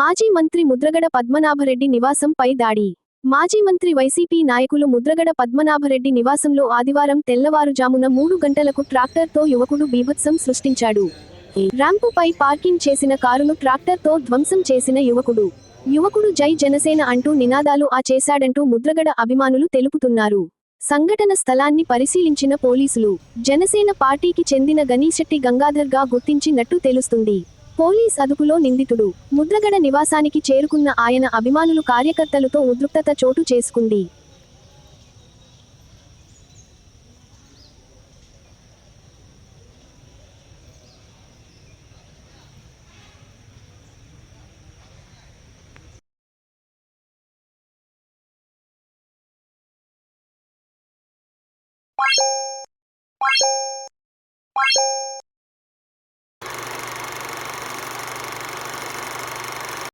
మాజీ మంత్రి ముద్రగడ పద్మనాభరెడ్డి నివాసంపై దాడి. మాజీ మంత్రి వైసీపీ నాయకులు ముద్రగడ పద్మనాభరెడ్డి నివాసంలో ఆదివారం తెల్లవారుజామున మూడు గంటలకు ట్రాక్టర్తో యువకుడు బీభత్సం సృష్టించాడు. ర్యాంపుపై పార్కింగ్ చేసిన కారును ట్రాక్టర్తో ధ్వంసం చేసిన యువకుడు. యువకుడు జై జనసేన అంటూ నినాదాలు ఆ చేశాడంటూ ముద్రగడ అభిమానులు తెలుపుతున్నారు. సంఘటన స్థలాన్ని పరిశీలించిన పోలీసులు జనసేన పార్టీకి చెందిన గనీశెట్టి గంగాధర్గా గుర్తించినట్టు తెలుస్తుంది. పోలీస్ అదుపులో నిందితుడు. ముద్రగడ నివాసానికి చేరుకున్న ఆయన అభిమానులు కార్యకర్తలతో ఉద్రిక్తత చోటు చేసుకుంది.